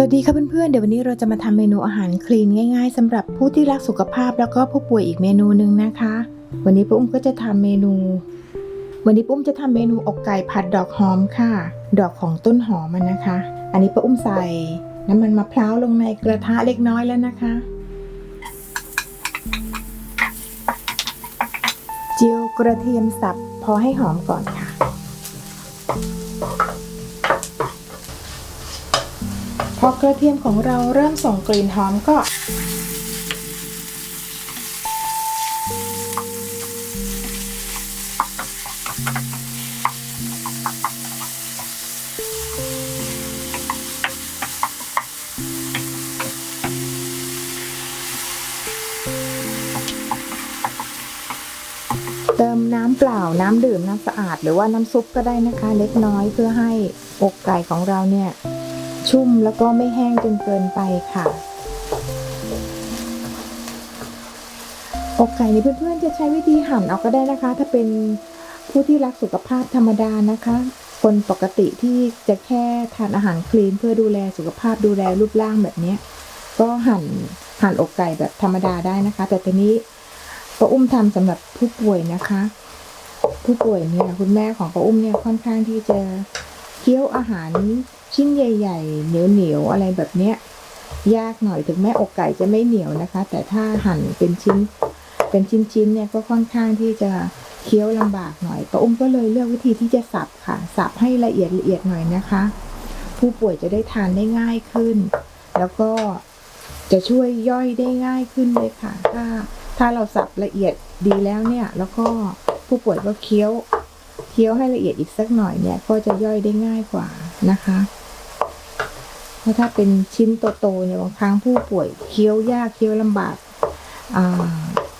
สวัสดีค่ะเพื่อนๆ เดี๋ยววันนี้เราจะมาทำเมนูอาหารคลีนง่ายๆสำหรับผู้ที่รักสุขภาพแล้วก็ผู้ป่วยอีกเมนูหนึ่งนะคะ วันนี้ปุ้มก็จะทำเมนู วันนี้ปุ้มจะทำเมนูอกไก่ผัดดอกหอมค่ะ ดอกของต้นหอมนนะคะ อันนี้ปุ้มใส่น้ำมันมะพร้าวลงในกระทะเล็กน้อยแล้วนะคะ เจียวกระเทียมสับพอให้หอมก่อนค่ะ พอกระเทียมของเราเริ่มส่งกลิ่นหอมก็ เติมน้ำเปล่าน้ำดื่มน้ำสะอาด หรือว่าน้ำซุปก็ได้นะคะ เล็กน้อยเพื่อให้อกไก่ของเราเนี่ย ชุ่มแล้วก็ไม่แห้งจนเกินไปค่ะ อกไก่นี่เพื่อนๆจะใช้วิธีหั่นเอาก็ได้นะคะ ถ้าเป็นผู้ที่รักสุขภาพธรรมดานะคะ คนปกติที่จะแค่ทานอาหารคลีนเพื่อดูแลสุขภาพดูแลรูปร่างแบบนี้ก็หั่นหั่นอกไก่แบบธรรมดาได้นะคะ แต่ทีนี้ป้าอุ้มทำสำหรับผู้ป่วยนะคะ ผู้ป่วยเนี่ยคุณแม่ของป้าอุ้มเนี่ยค่อนข้างที่จะเคี้ยวอาหาร ชิ้นใหญ่ ๆ เหนียวๆอะไรแบบเนี้ยยากหน่อยถึงแม้อกไก่จะไม่เหนียวนะคะ แต่ถ้าหั่นเป็นชิ้น เป็นชิ้นๆเนี่ยก็ค่อนข้างที่จะเคี้ยวลำบากหน่อยป้าอุ้มก็เลยเลือกวิธีที่จะสับค่ะ สับให้ละเอียดละเอียดหน่อยนะคะ ผู้ป่วยจะได้ทานได้ง่ายขึ้น แล้วก็จะช่วยย่อยได้ง่ายขึ้นเลยค่ะ ถ้าถ้าเราสับละเอียดดีแล้วเนี่ย แล้วก็ผู้ป่วยก็เคี้ยว เคี้ยวให้ละเอียดอีกสักหน่อยเนี่ย ก็จะย่อยได้ง่ายกว่านะคะ ราะถ้าเป็นชิ้นโตๆเนี่ยบางครั้งผู้ป่วยเคี้ยวยากเคี้ยวลำบากอ่า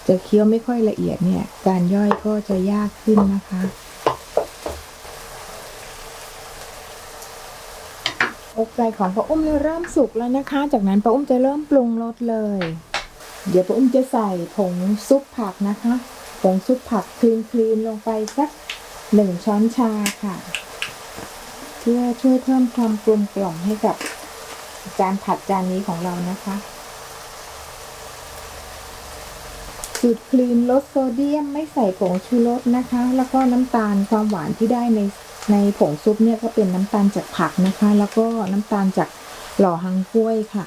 จะเคี้ยวไม่ค่อยละเอียดเนี่ย การย่อยก็จะยากขึ้นนะคะอกไก่ของป้าอุ้มเนี่ยเริ่มสุกแล้วนะคะ จากนั้นป้าอุ้มจะเริ่มปรุงรสเลย เดี๋ยวป้าอุ้มจะใส่ผงซุปผักนะคะ ผงซุปผักคลีนคลีนลงไปสักหนึ่งช้อนชาค่ะ เพื่อช่วยเพิ่มความกลมกล่อมให้กับ จานผัดจานนี้ของเรานะคะสูตรคลีนลดโซเดียมไม่ใส่ผงชูรสนะคะ แล้วก็น้ำตาลความหวานที่ได้ในในผงซุปเนี่ยก็เป็นน้ำตาลจากผักนะคะ แล้วก็น้ำตาลจากหล่อหังกล้วยค่ะ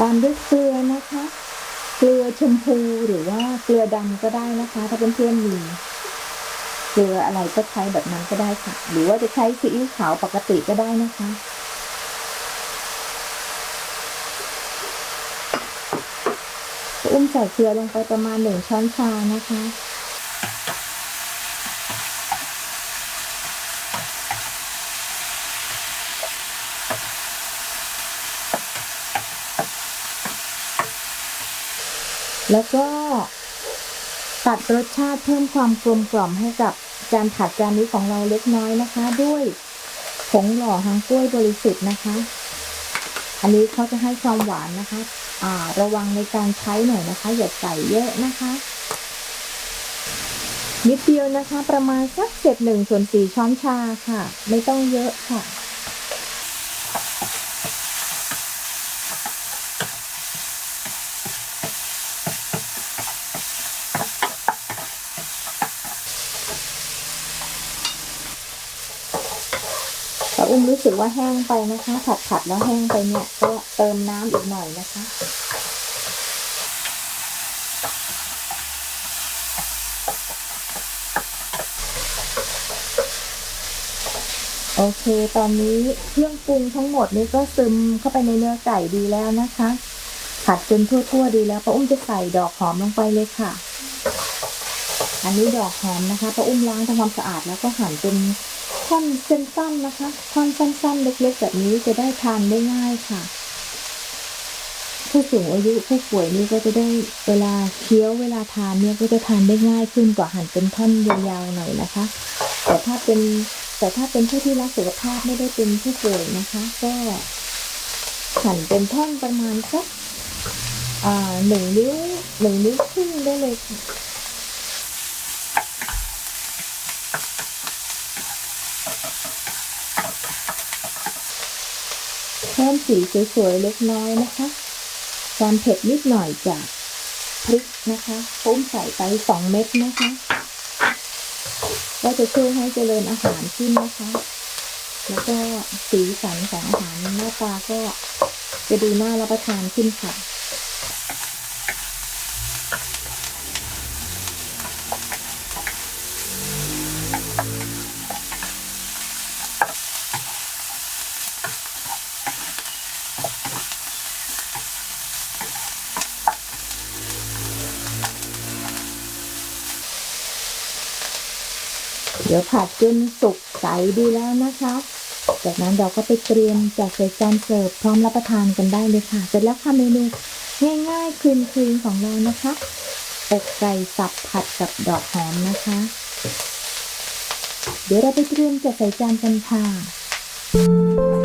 ตามด้วยเกลือนะคะ เกลือชมพูหรือว่าเกลือดำก็ได้นะคะ ถ้าเพื่อนๆมีเกลืออะไรก็ใช้แบบนั้นก็ได้ค่ะ หรือว่าจะใช้ซีอิ๊วขาวปกติก็ได้นะคะอุ้มใส่เกลือลงไปประมาณหนึ่งช้อนชานะคะ แล้วก็ตัดรสชาติเพิ่มความกลมกล่อมให้กับจานผัดจานนี้ของเราเล็กน้อยนะคะ ด้วยผงหล่อหางกล้วยบริสุทธิ์นะคะ อันนี้เขาจะให้ความหวานนะคะ อ่า ระวังในการใช้หน่อยนะคะ อย่าใส่เยอะนะคะ นิดเดียวนะคะ ประมาณสักเศษหนึ่งส่วนสี่ช้อนชาค่ะ ไม่ต้องเยอะค่ะ อุ้มรู้สึกว่าแห้งไปนะคะ ผัดผัดๆแล้วแห้งไปเนี่ยก็เติมน้ำอีกหน่อยนะคะโอเค ตอนนี้เครื่องปรุงทั้งหมดนี้ก็ซึมเข้าไปในเนื้อไก่ดีแล้วนะคะ ผัดจนทั่วๆดีแล้วป้าอุ้มจะใส่ดอกหอมลงไปเลยค่ะ อันนี้ดอกหอมนะคะป้าอุ้มล้างทำความสะอาดแล้วก็หั่นเป็น ท่อนสั้นๆนะคะ ท่อนสั้นๆ เล็กๆ แบบนี้จะได้ทานได้ง่ายค่ะ ผู้สูงอายุผู้ป่วยนี่ก็จะได้เวลาเคี้ยวเวลาทานเนี่ยก็จะทานได้ง่ายขึ้นกว่าหั่นเป็นท่อนยาวๆหน่อยนะคะ แต่ถ้าเป็นแต่ถ้าเป็นผู้ที่รักสุขภาพไม่ได้เป็นผู้ป่วยนะคะ ก็หั่นเป็นท่อนประมาณสักหนึ่งนิ้วหนึ่งนิ้วครึ่งได้เลยค่ะ พิ่มสีสวยๆเล็กน้อยนะคะ ความเผ็ดนิดหน่อยจากพริกนะคะพุ่มใส่ไปสองเม็ดนะคะ ก็จะช่วยให้เจริญอาหารขึ้นนะคะ แล้วก็สีสันของอาหารหน้าตาก็จะดูน่ารับประทานขึ้นค่ะ เดี๋ยวผัดจนสุกใสดีแล้วนะคะ จากนั้นเราก็ไปเตรียมจัดใส่จานเสิร์ฟพร้อมรับประทานกันได้เลยค่ะ เสร็จแล้วค่ะเมนูง่ายๆคลีนคลีนๆของเรานะคะอกไก่สับผัดกับดอกหอมนะคะ เดี๋ยวเราไปเตรียมจัดใส่จานกันค่ะ